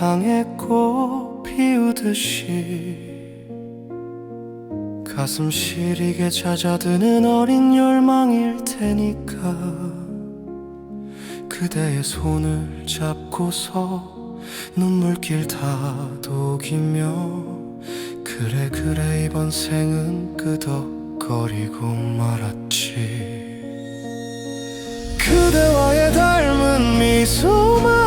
향해 꽃 피우듯이 가슴 시리게 찾아드는 어린 열망일 테니까 그대의 손을 잡고서 눈물길 다독이며 그래 그래 이번 생은 끄덕거리고 말았지. 그대와의 닮은 미소만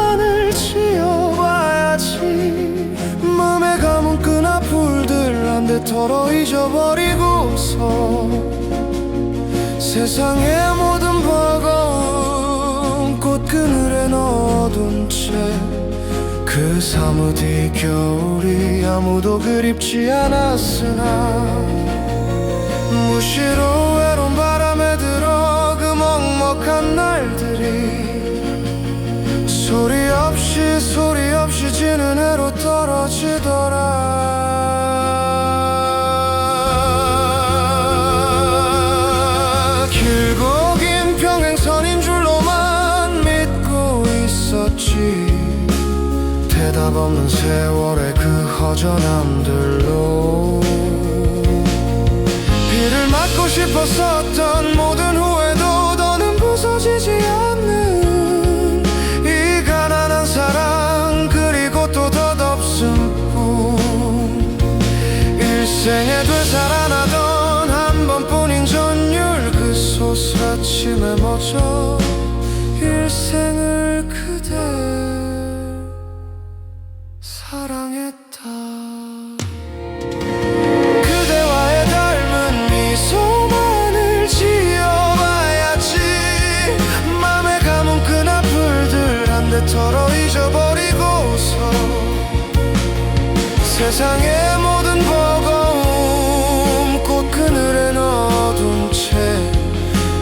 털어 잊어버리고서 세상의 모든 버거운 꽃 그늘에 넣어둔 채 그 사무디 겨울이 아무도 그립지 않았으나 무시로 외로운 바람에 들어 그 먹먹한 날들이 소리 없이 소리 없이 지는 해로 떨어지더라 없는 세월의 그 허전함들로 비를 맞고 싶었었던 모든 후회도 더는 부서지지 않는 이 가난한 사랑 그리고 또 덧없음 뿐 일생에 되살아나던 한 번뿐인 전율 그 소스라침에 멎어 세상의 모든 버거움 꽃그늘에 넣어둔 채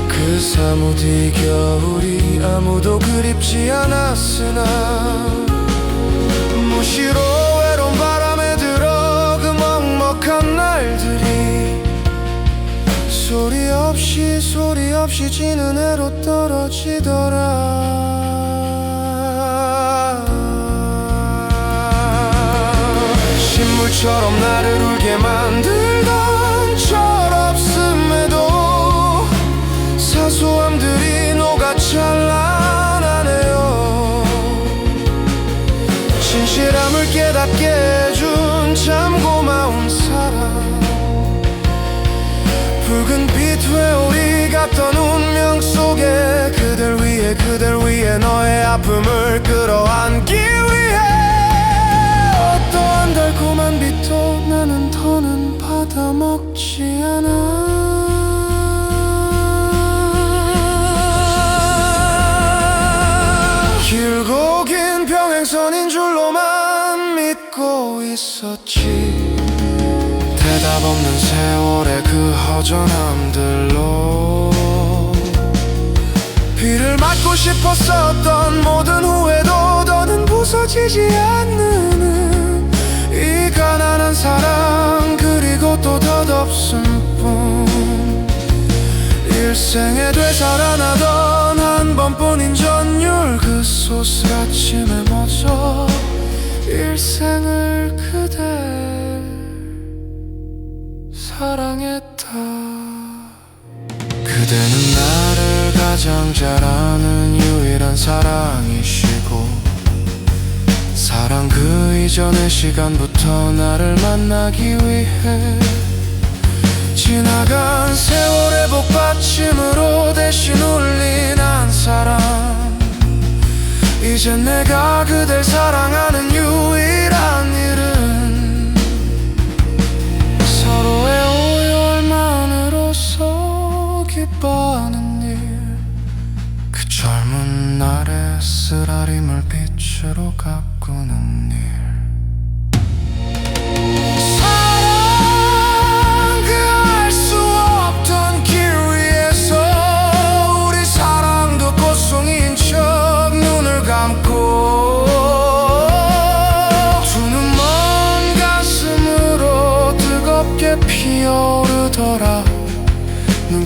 그 사무디 겨울이 아무도 그립지 않았으나 무시로 외로운 바람에 들어 그 먹먹한 날들이 소리 없이 소리 없이 지는 해로 떨어지더라 처럼 나를 울게 만들던 철없음에도 사소함들이 녹아 찬란하네요. 진실함을 깨닫게 해준 참 고마운 사람 붉은 빛 회오리 같던 운명 속에 그댈 위해 그댈 위해 너의 아픔을 끌어안기 위해 빛도 나는 더는 받아 먹지 않아. 길고 긴 평행선인 줄로만 믿고 있었지. 대답 없는 세월의 그 허전함들로 비를 맞고 싶었었던 없음 뿐. 일생에 되살아나던 한 번뿐인 전율 그 소스라침에 멎어 일생을 그대 사랑했다. 그대는 나를 가장 잘 아는 유일한 사랑이시고 사랑 그 이전의 시간부터 나를 만나기 위해 지나간 세월의 복받침으로 대신 울린 한 사람. 이젠 내가 그댈 사랑하는 유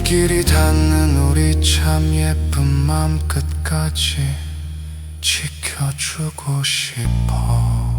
눈길이 닿는 우리 참 예쁜 맘 끝까지 지켜 지켜주고 싶어